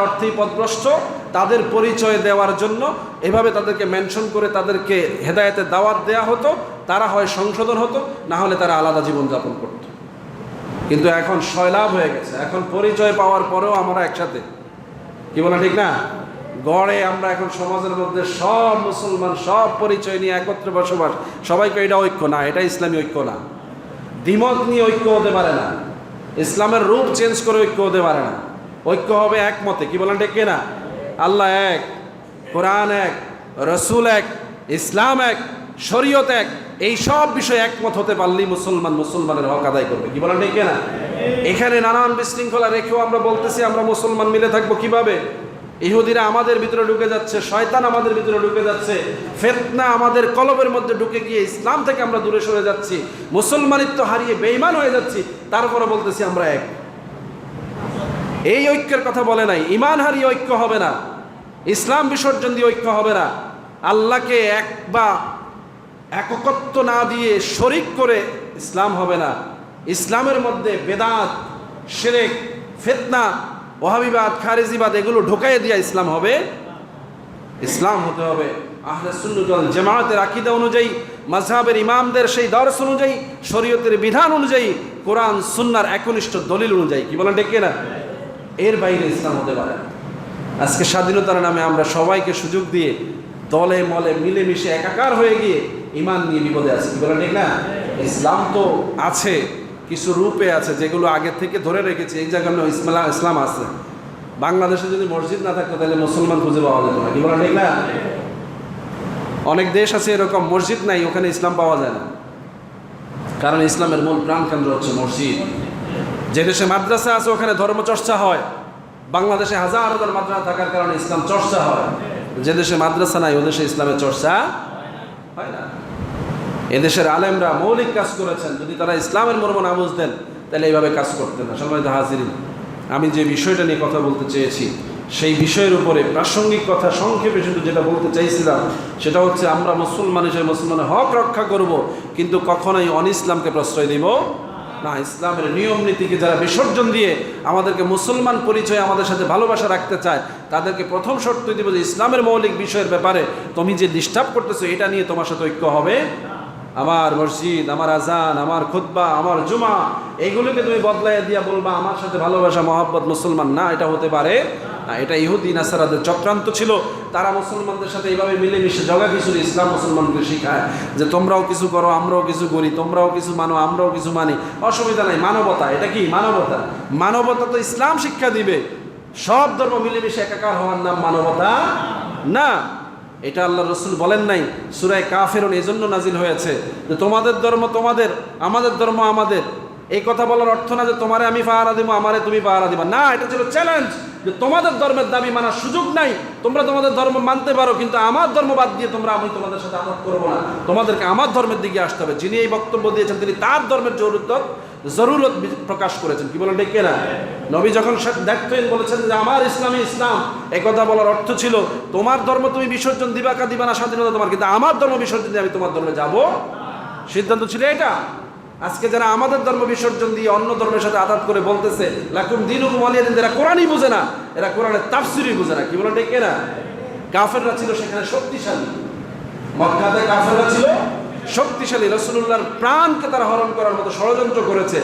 অর্থেই পদভ্রষ্ট, তাদের পরিচয় দেওয়ার জন্য এভাবে তাদেরকে মেনশন করে তাদেরকে হেদায়েতে দাওয়াত দেয়া হতো, তারা হয় সংশোধন হতো, না হলে তারা আলাদা জীবনযাপন করত। কিন্তু এখন সয়লাভ হয়ে গেছে, এখন পরিচয় পাওয়ার পরেও আমরা একসাথে। কি বলা ঠিক না? গড়ে আমরা এখন সমাজের মধ্যে সব মুসলমান, সব পরিচয় নিয়ে একত্রে বসবাস। সবাইকে এটা ঐক্য না, এটা ইসলামী ঐক্য না। দ্বিমত নিয়ে ঐক্য হতে পারে না। ইসলামের রূপ চেঞ্জ করে ঐক্য হতে পারে না। ঐক্য হবে একমতে। কি বলেন ঠিক না আল্লাহ এক, কোরআন এক, রসুল এক, ইসলাম এক, শরীয়ত এক, এই সব বিষয়ে একমত হতে পারলেই মুসলমান মুসলমানের হক আদায় করবে। কি বলেন ঠিক না এখানে নানান বিশৃঙ্খলা রেখেও আমরা বলতেছি, আমরা মুসলমান মিলে থাকব কীভাবে? ইহুদিরা আমাদের ভিতরে ঢুকে যাচ্ছে, শয়তান আমাদের ভিতরে ঢুকে যাচ্ছে, ফেতনা আমাদের কলবের মধ্যে ঢুকে গিয়ে ইসলাম থেকে আমরা দূরে সরে যাচ্ছি, মুসলমানিত্ব হারিয়ে বেইমান হয়ে যাচ্ছি, তারপরে বলতেছি আমরা এক। এই ঐক্যের কথা বলে নাই। ইমান ঐক্য হবে না। ইসলাম বিসর্জন দিয়ে ঐক্য হবে না। আল্লাহকে এক বা এককত্ব না দিয়ে শরিক করে ইসলাম হবে না। ইসলামের মধ্যে বেদাত, শিরেক, ফেতনা ওহাবিবাদ খারেজিবাদ এগুলো ঢোকাই দিয়া ইসলাম হবে। ইসলাম হতে হবে। আহলে সুন্নুল জামায়াতের আকিদা অনুযায়ী, মাযহাবের ইমামদের সেই দর্শ অনুযায়ী, শরীয়তের বিধান অনুযায়ী, কোরআন সুন্নার একনিষ্ঠ দলিল অনুযায়ী। কি বলেন ডেকে না এর বাইরে ইসলাম হতে পারে আজকে স্বাধীনতার নামে আমরা সবাইকে সুযোগ দিয়ে দলে মলে মিলেমিশে একাকার হয়ে গিয়ে ইমান নিয়ে বিপদে আছি। কি ঠিক না? ইসলাম তো আছে, কিছু রূপে আছে, যেগুলো আগে থেকে ধরে রেখেছে। এই জায়গায় ইসলাম ইসলাম আছে। বাংলাদেশে যদি মসজিদ না থাকতো, তাহলে মুসলমান খুঁজে পাওয়া যেত না। কি বলেন ঠিক না? অনেক দেশ আছে এরকম মসজিদ নাই, ওখানে ইসলাম পাওয়া যায় না। কারণ ইসলামের মূল প্রাণকেন্দ্র হচ্ছে মসজিদ। যে দেশে মাদ্রাসা আছে, ওখানে ধর্ম চর্চা হয়। বাংলাদেশে হাজার হাজার মাদ্রাসা থাকার কারণে ইসলাম চর্চা হয়। যে দেশে মাদ্রাসা নাই, ও দেশে ইসলামের চর্চা হয় না। এদেশের আলেমরা মৌলিক কাজ করেছেন। যদি তারা ইসলামের মর্ম না বুঝতেন, তাহলে এইভাবে কাজ করতেন না। সম্মানিত হাজিরিন, আমি যে বিষয়টা নিয়ে কথা বলতে চেয়েছি, সেই বিষয়ের উপরে প্রাসঙ্গিক কথা সংক্ষেপে শুধু যেটা বলতে চাইছিলাম, সেটা হচ্ছে আমরা মুসলমান হিসেবে মুসলমানের হক রক্ষা করব, কিন্তু কখনোই অন ইসলামকে প্রশ্রয় দিব না, ইসলামের নিয়ম নীতিকে যারা বিসর্জন দিয়ে আমাদেরকে মুসলমান পরিচয় আমাদের সাথে ভালোবাসা রাখতে চায়, তাদেরকে প্রথম শর্ত দিব যে ইসলামের মৌলিক বিষয়ের ব্যাপারে তুমি যে ডিস্টার্ব করতেছো, এটা নিয়ে তোমার সাথে ঐক্য হবে। আমার মসজিদ, আমার আজান, আমার খুতবা, আমার জুমা, এইগুলোকে তুমি বদলাই দিয়া বলবা, আমার সাথে ভালোবাসা, মহাব্বত মুসলমান না, এটা হতে পারে না। এটা ইহুদি, নাসারাদের চক্রান্ত ছিল। তারা মুসলমানদের সাথে এইভাবে মিলেমিশে জগা কিছু ইসলাম মুসলমানকে শিখায় যে তোমরাও কিছু করো, আমরাও কিছু করি, তোমরাও কিছু মানো, আমরাও কিছু মানি। অসুবিধা নাই, মানবতা, এটা কি মানবতা? মানবতা তো ইসলাম শিক্ষা দিবে। সব ধর্ম মিলেমিশে একাকার হওয়ার নাম মানবতা না। এটা আল্লাহ রসুল বলেন নাই, সুরায় কাফেরন এই জন্য নাজিল হয়েছে যে তোমাদের ধর্ম তোমাদের, আমাদের ধর্ম আমাদের। এই কথা বলার অর্থ না যে তোমারে আমি পাহারা দিব, আমারে তুমি পাহারা দিবা। না, এটা ছিল চ্যালেঞ্জ যে তোমাদের ধর্মের দাবি মানার সুযোগ নাই। তোমরা তোমাদের ধর্ম মানতে পারো, কিন্তু আমার ধর্ম বাদ দিয়ে তোমরা আমি তোমাদের সাথে আমত করব না। তোমাদেরকে আমার ধর্মের দিকে আসতে হবে। যিনি এই বক্তব্য দিয়েছেন, তিনি তার ধর্মের জরুরত জরুরত প্রকাশ করেছেন। কি বলেন ডেকে না নবী যখন দেখতেন, বলেছেন যে আমার ইসলামী ইসলাম একথা বলার অর্থ ছিল, তোমার ধর্ম তুমি বিসর্জন দিবা কা দিবা না, স্বাধীনতা তোমার, কিন্তু আমার ধর্ম বিসর্জন দিয়ে আমি তোমার ধর্মে যাব। সিদ্ধান্ত ছিল এটা। আজকে যারা আমাদের ধর্ম বিসর্জন দিয়ে অন্য ধর্মের সাথে আঘাত করে বলতেছে, লাকুম দিন হুকুম আলিয়া দিন এরা কোরআনই বুঝে না, এরা কোরআনের তাফসিরই বুঝে না। কি বলেন ডেকে না কাফেররা ছিল সেখানে শক্তিশালী। মক্কাতে কাফেররা ছিল শক্তিশালী। রসুল্লাহর প্রাণকে তারা হরণ করার মতো ষড়যন্ত্র করেছে।